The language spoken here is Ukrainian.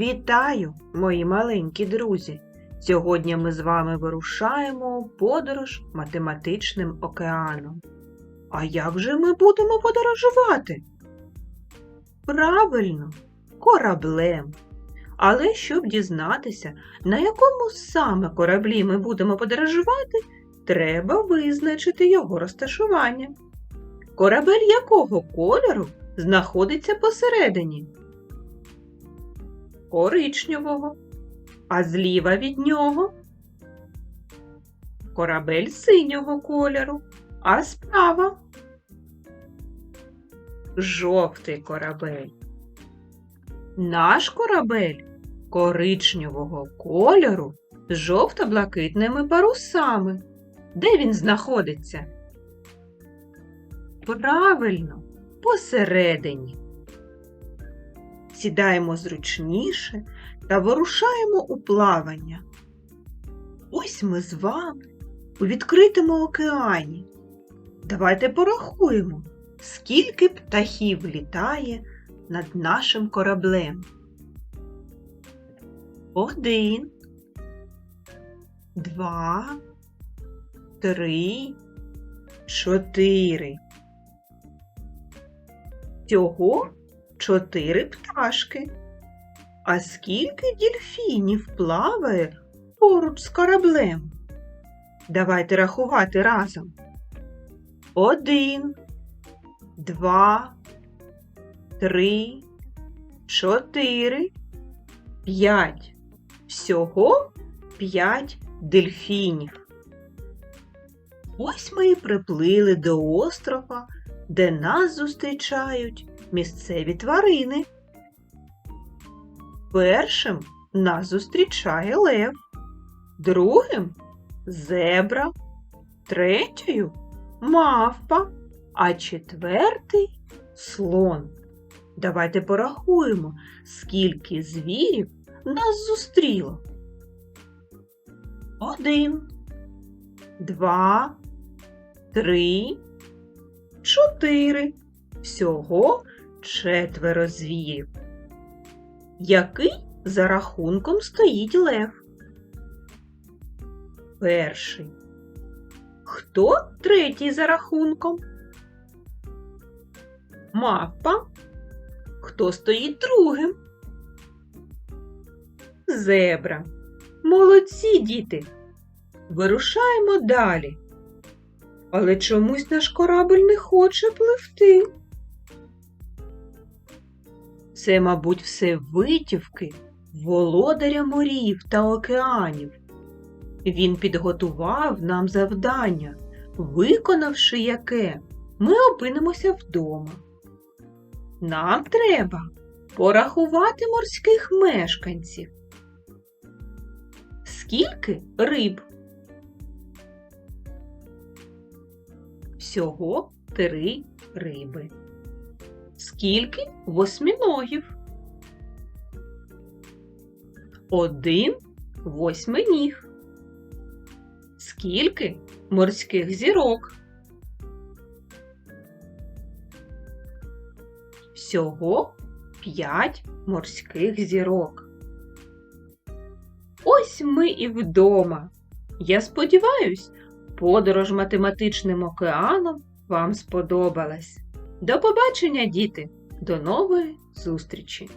Вітаю, мої маленькі друзі! Сьогодні ми з вами вирушаємо подорож математичним океаном. А як же ми будемо подорожувати? Правильно, кораблем. Але щоб дізнатися, на якому саме кораблі ми будемо подорожувати, треба визначити його розташування. Корабель якого кольору знаходиться посередині? Коричневого. А зліва від нього корабель синього кольору, а справа жовтий корабель. Наш корабель коричневого кольору з жовто-блакитними парусами. Де він знаходиться? Правильно, посередині. Сідаємо зручніше та вирушаємо у плавання. Ось ми з вами у відкритому океані. Давайте порахуємо, скільки птахів літає над нашим кораблем. Один, два, три, чотири. Всього чотири пташки. А скільки дільфінів плаває поруч з кораблем? Давайте рахувати разом. Один, два, три, чотири, п'ять. Всього п'ять дельфінів. Ось ми і приплили до острова, де нас зустрічають місцеві тварини. Першим нас зустрічає лев, другим зебра, третьою мавпа, а четвертий слон. Давайте порахуємо, скільки звірів нас зустріло. Один, два, три, чотири. Всього четверо звірів. Який за рахунком стоїть лев? Перший. Хто третій за рахунком? Мавпа. Хто стоїть другим? Зебра. Молодці, діти. Вирушаємо далі. Але чомусь наш корабль не хоче пливти. Це, мабуть, все витівки володаря морів та океанів. Він підготував нам завдання, виконавши яке, ми опинимося вдома. Нам треба порахувати морських мешканців. Скільки риб? Всього три риби. Скільки восьминогів? Один восьминіг. Скільки морських зірок? Всього п'ять морських зірок. Ось ми і вдома. Я сподіваюсь, подорож математичним океаном вам сподобалась. До побачення, діти! До нової зустрічі!